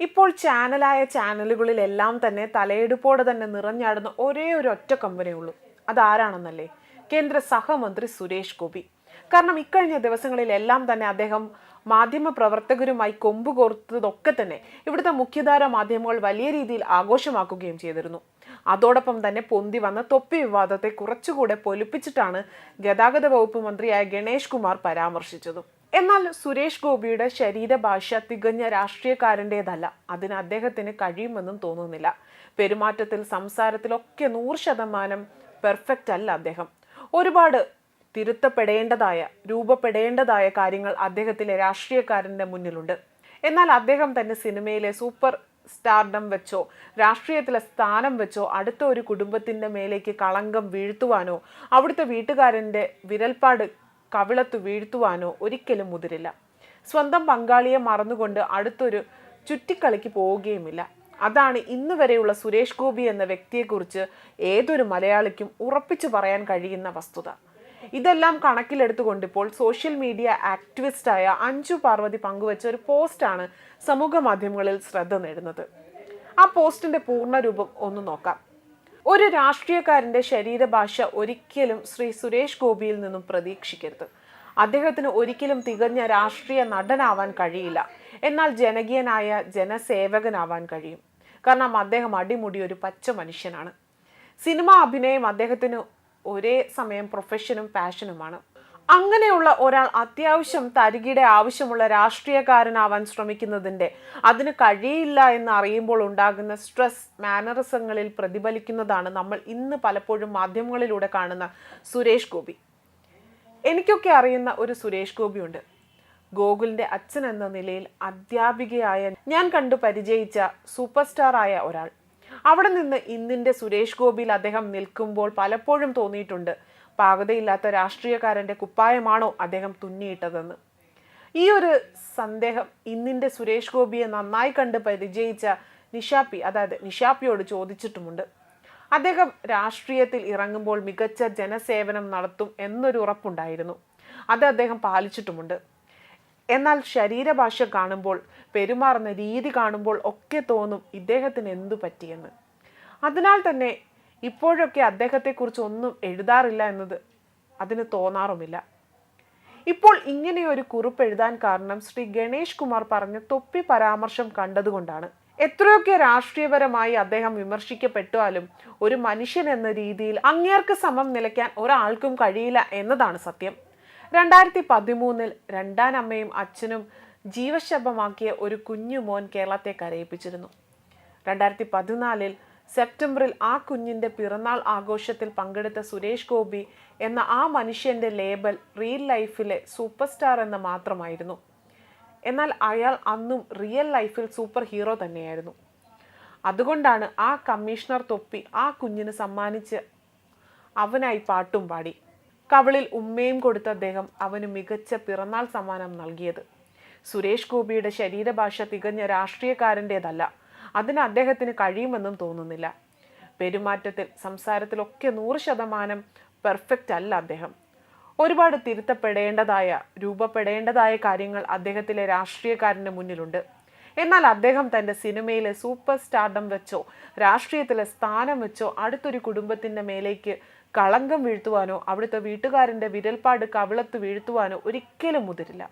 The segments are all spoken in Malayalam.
ഇപ്പോൾ ചാനലായ ചാനലുകളിലെല്ലാം തന്നെ തലയെടുപ്പോടെ തന്നെ നിറഞ്ഞാടുന്ന ഒരേ ഒരു ഒറ്റ കമ്പനി ഉള്ളൂ. അതാരാണെന്നല്ലേ? കേന്ദ്ര സഹമന്ത്രി സുരേഷ് ഗോപി. കാരണം ഇക്കഴിഞ്ഞ ദിവസങ്ങളിലെല്ലാം തന്നെ അദ്ദേഹം മാധ്യമ പ്രവർത്തകരുമായി കൊമ്പ് കോർത്തതൊക്കെ തന്നെ ഇവിടുത്തെ മുഖ്യധാര മാധ്യമങ്ങൾ വലിയ രീതിയിൽ ആഘോഷമാക്കുകയും ചെയ്തിരുന്നു. അതോടൊപ്പം തന്നെ പൊന്തി വന്ന തൊപ്പി വിവാദത്തെ കുറച്ചുകൂടെ പൊലിപ്പിച്ചിട്ടാണ് ഗതാഗത വകുപ്പ് മന്ത്രിയായ ഗണേഷ് കുമാർ പരാമർശിച്ചതും. എന്നാൽ സുരേഷ് ഗോപിയുടെ ശരീരഭാഷ തികഞ്ഞ രാഷ്ട്രീയക്കാരന്റെതല്ല. അതിന് അദ്ദേഹത്തിന് കഴിയുമെന്നും തോന്നുന്നില്ല. പെരുമാറ്റത്തിൽ സംസാരത്തിലൊക്കെ നൂറ് ശതമാനം പെർഫെക്റ്റ് അല്ല അദ്ദേഹം. ഒരുപാട് തിരുത്തപ്പെടേണ്ടതായ രൂപപ്പെടേണ്ടതായ കാര്യങ്ങൾ അദ്ദേഹത്തിലെ രാഷ്ട്രീയക്കാരന്റെ മുന്നിലുണ്ട്. എന്നാൽ അദ്ദേഹം തന്നെ സിനിമയിലെ സൂപ്പർ സ്റ്റാർഡം വെച്ചോ രാഷ്ട്രീയത്തിലെ സ്ഥാനം വെച്ചോ അടുത്ത ഒരു കുടുംബത്തിന്റെ മേലേക്ക് കളങ്കം വീഴ്ത്തുവാനോ അവിടുത്തെ വീട്ടുകാരന്റെ വിരൽപ്പാട് കവിളത്ത് വീഴ്ത്തുവാനോ ഒരിക്കലും മുതിരില്ല. സ്വന്തം പങ്കാളിയെ മറന്നുകൊണ്ട് അടുത്തൊരു ചുറ്റിക്കളിക്ക് പോവുകയുമില്ല. അതാണ് ഇന്ന് വരെയുള്ള സുരേഷ് ഗോപി എന്ന വ്യക്തിയെക്കുറിച്ച് ഏതൊരു മലയാളിക്കും ഉറപ്പിച്ചു പറയാൻ കഴിയുന്ന വസ്തുത. ഇതെല്ലാം കണക്കിലെടുത്തുകൊണ്ട് ഇപ്പോൾ സോഷ്യൽ മീഡിയ ആക്ടിവിസ്റ്റായ അഞ്ജു പാർവതി പങ്കുവച്ച ഒരു പോസ്റ്റാണ് സമൂഹ മാധ്യമങ്ങളിൽ ശ്രദ്ധ നേടുന്നത്. ആ പോസ്റ്റിന്റെ പൂർണരൂപം ഒന്ന് നോക്കാം. ഒരു രാഷ്ട്രീയക്കാരന്റെ ശരീരഭാഷ ഒരിക്കലും ശ്രീ സുരേഷ് ഗോപിയിൽ നിന്നും പ്രതീക്ഷിക്കരുത്. അദ്ദേഹത്തിന് ഒരിക്കലും തികഞ്ഞ രാഷ്ട്രീയ നടനാവാൻ കഴിയില്ല. എന്നാൽ ജനകീയനായ ജനസേവകനാവാൻ കഴിയും. കാരണം അദ്ദേഹം അടിമുടി ഒരു പച്ച മനുഷ്യനാണ്. സിനിമ അഭിനയം അദ്ദേഹത്തിന് ഒരേ സമയം പ്രൊഫഷനും പാഷനുമാണ് അങ്ങനെയുള്ള ഒരാൾ അത്യാവശ്യം തരികിടെ ആവശ്യമുള്ള രാഷ്ട്രീയക്കാരനാവാൻ ശ്രമിക്കുന്നതിന്റെ അതിന് കഴിയില്ല എന്ന് അറിയുമ്പോൾ ഉണ്ടാകുന്ന സ്ട്രെസ് മാനറിസങ്ങളിൽ പ്രതിഫലിക്കുന്നതാണ് നമ്മൾ ഇന്ന് പലപ്പോഴും മാധ്യമങ്ങളിലൂടെ കാണുന്ന സുരേഷ് ഗോപി. എനിക്കൊക്കെ അറിയുന്ന ഒരു സുരേഷ് ഗോപിയുണ്ട്. ഗോകുലിന്റെ അച്ഛൻ എന്ന നിലയിൽ അധ്യാപികയായ ഞാൻ കണ്ടു പരിചയിച്ച സൂപ്പർ സ്റ്റാറായ ഒരാൾ. അവിടെ നിന്ന് ഇന്നിന്റെ സുരേഷ് ഗോപിയിൽ അദ്ദേഹം നിൽക്കുമ്പോൾ പലപ്പോഴും തോന്നിയിട്ടുണ്ട്. പാകതയില്ലാത്ത രാഷ്ട്രീയക്കാരന്റെ കുപ്പായമാണോ അദ്ദേഹം തുന്നിയിട്ടതെന്ന്? ഈ ഒരു സന്ദേഹം ഇന്നിന്റെ സുരേഷ് ഗോപിയെ നന്നായി കണ്ട് പരിചയിച്ച നിഷാപ്പി അതായത് നിഷാപ്പിയോട് ചോദിച്ചിട്ടുമുണ്ട്. അദ്ദേഹം രാഷ്ട്രീയത്തിൽ ഇറങ്ങുമ്പോൾ മികച്ച ജനസേവനം നടത്തും എന്നൊരു ഉറപ്പുണ്ടായിരുന്നു. അത് അദ്ദേഹം പാലിച്ചിട്ടുമുണ്ട്. എന്നാൽ ശരീരഭാഷ കാണുമ്പോൾ പെരുമാറുന്ന രീതി കാണുമ്പോൾ ഒക്കെ തോന്നും ഇദ്ദേഹത്തിന് എന്തു പറ്റിയെന്ന്. അതിനാൽ തന്നെ ഇപ്പോഴൊക്കെ അദ്ദേഹത്തെക്കുറിച്ച് ഒന്നും എഴുതാറില്ല എന്നത് അതിന് തോന്നാറുമില്ല. ഇപ്പോൾ ഇങ്ങനെയൊരു കുറിപ്പ് എഴുതാൻ കാരണം ശ്രീ ഗണേഷ് കുമാർ പറഞ്ഞ തൊപ്പി പരാമർശം കണ്ടതുകൊണ്ടാണ്. എത്രയൊക്കെ രാഷ്ട്രീയപരമായി അദ്ദേഹം വിമർശിക്കപ്പെട്ടാലും ഒരു മനുഷ്യൻ എന്ന രീതിയിൽ അങ്ങേർക്ക് സമം നിലയ്ക്കാൻ ഒരാൾക്കും കഴിയില്ല എന്നതാണ് സത്യം. രണ്ടായിരത്തി പതിമൂന്നിൽ രണ്ടാം അമ്മയും അച്ഛനും ജീവശബ്ദമാക്കിയ ഒരു കുഞ്ഞു മോൻ കേരളത്തെ കരയിപ്പിച്ചിരുന്നു. രണ്ടായിരത്തി പതിനാലിൽ സെപ്റ്റംബറിൽ ആ കുഞ്ഞിന്റെ പിറന്നാൾ ആഘോഷത്തിൽ പങ്കെടുത്ത സുരേഷ് ഗോപി എന്ന ആ മനുഷ്യന്റെ ലേബൽ റിയൽ ലൈഫിലെ സൂപ്പർ സ്റ്റാർ എന്ന് മാത്രമായിരുന്നു. എന്നാൽ അയാൾ അന്നും റിയൽ ലൈഫിൽ സൂപ്പർ ഹീറോ തന്നെയായിരുന്നു. അതുകൊണ്ടാണ് ആ കമ്മീഷണർ തൊപ്പി ആ കുഞ്ഞിന് സമ്മാനിച്ച് അവനായി പാട്ടും പാടി. കവളിൽ ഉമ്മയും കൊടുത്ത അദ്ദേഹം അവന് മികച്ച പിറന്നാൾ സമ്മാനം നൽകിയത്. സുരേഷ് ഗോപിയുടെ ശരീരഭാഷ തികഞ്ഞ രാഷ്ട്രീയക്കാരന്റെതല്ല അതിന് അദ്ദേഹത്തിന് കഴിയുമെന്നും തോന്നുന്നില്ല. പെരുമാറ്റത്തിൽ സംസാരത്തിലൊക്കെ നൂറ് ശതമാനം പെർഫെക്റ്റ് അല്ല അദ്ദേഹം. ഒരുപാട് തിരുത്തപ്പെടേണ്ടതായ രൂപപ്പെടേണ്ടതായ കാര്യങ്ങൾ അദ്ദേഹത്തിലെ രാഷ്ട്രീയക്കാരന്റെ മുന്നിലുണ്ട്. എന്നാൽ അദ്ദേഹം തന്റെ സിനിമയിലെ സൂപ്പർ സ്റ്റാർഡം വെച്ചോ രാഷ്ട്രീയത്തിലെ സ്ഥാനം വെച്ചോ അടുത്തൊരു കുടുംബത്തിന്റെ മേലേക്ക് കളങ്കം വീഴ്ത്തുവാനോ അവിടുത്തെ വീട്ടുകാരന്റെ വിരൽപ്പാട് കവിളത്ത് വീഴ്ത്തുവാനോ ഒരിക്കലും മുതിരില്ല.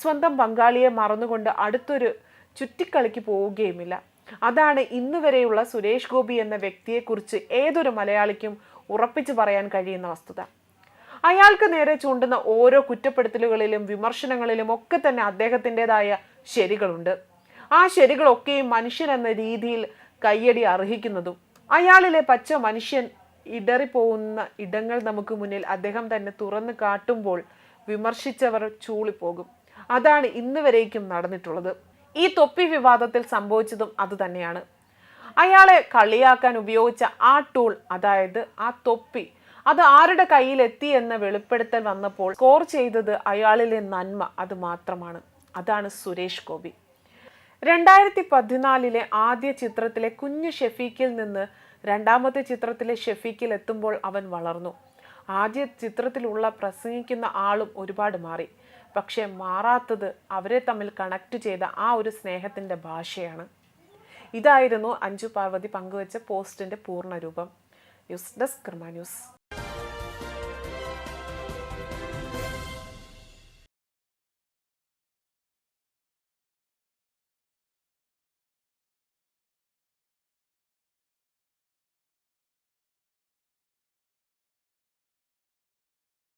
സ്വന്തം പങ്കാളിയെ മറന്നുകൊണ്ട് അടുത്തൊരു ചുറ്റിക്കളിക്ക് പോവുകയുമില്ല. അതാണ് ഇന്ന് വരെയുള്ള സുരേഷ് ഗോപി എന്ന വ്യക്തിയെക്കുറിച്ച് ഏതൊരു മലയാളിക്കും ഉറപ്പിച്ചു പറയാൻ കഴിയുന്ന വസ്തുത. അയാൾക്ക് നേരെ ചൂണ്ടുന്ന ഓരോ കുറ്റപ്പെടുത്തലുകളിലും വിമർശനങ്ങളിലും ഒക്കെ തന്നെ അദ്ദേഹത്തിന്റെതായ ശരികളുണ്ട്. ആ ശരികളൊക്കെയും മനുഷ്യൻ എന്ന രീതിയിൽ കയ്യടി അർഹിക്കുന്നതും അയാളിലെ പച്ച മനുഷ്യൻ ഇടറിപ്പോകുന്ന ഇടങ്ങൾ നമുക്ക് മുന്നിൽ അദ്ദേഹം തന്നെ തുറന്നു കാട്ടുമ്പോൾ വിമർശിച്ചവർ ചൂളിപ്പോകും. അതാണ് ഇന്ന് വരേക്കും നടന്നിട്ടുള്ളത്. ഈ തൊപ്പി വിവാദത്തിൽ സംഭവിച്ചതും അതുതന്നെയാണ്. അയാളെ കളിയാക്കാൻ ഉപയോഗിച്ച ആ ടൂൾ അതായത് ആ തൊപ്പി അത് ആരുടെ കയ്യിലെത്തി എന്ന വെളിപ്പെടുത്തൽ വന്നപ്പോൾ സ്കോർ ചെയ്തത് അയാളിലെ നന്മ അത് മാത്രമാണ്. അതാണ് സുരേഷ് ഗോപി. രണ്ടായിരത്തി പതിനാലിലെ ആദ്യ ചിത്രത്തിലെ കുഞ്ഞു ഷെഫീഖിൽ നിന്ന് രണ്ടാമത്തെ ചിത്രത്തിലെ ഷെഫീഖിൽ എത്തുമ്പോൾ അവൻ വളർന്നു. ആദ്യ ചിത്രത്തിലുള്ള പ്രസംഗിക്കുന്ന ആളും ഒരുപാട് മാറി. പക്ഷേ മാറാത്തത് അവരെ തമ്മിൽ കണക്ട് ചെയ്ത ആ ഒരു സ്നേഹത്തിന്റെ ഭാഷയാണ്. ഇതായിരുന്നു അഞ്ജു പാർവതി പങ്കുവച്ച പോസ്റ്റിന്റെ പൂർണരൂപം ന്യൂസ് ഡെസ്ക് ക്രമ ന്യൂസ്.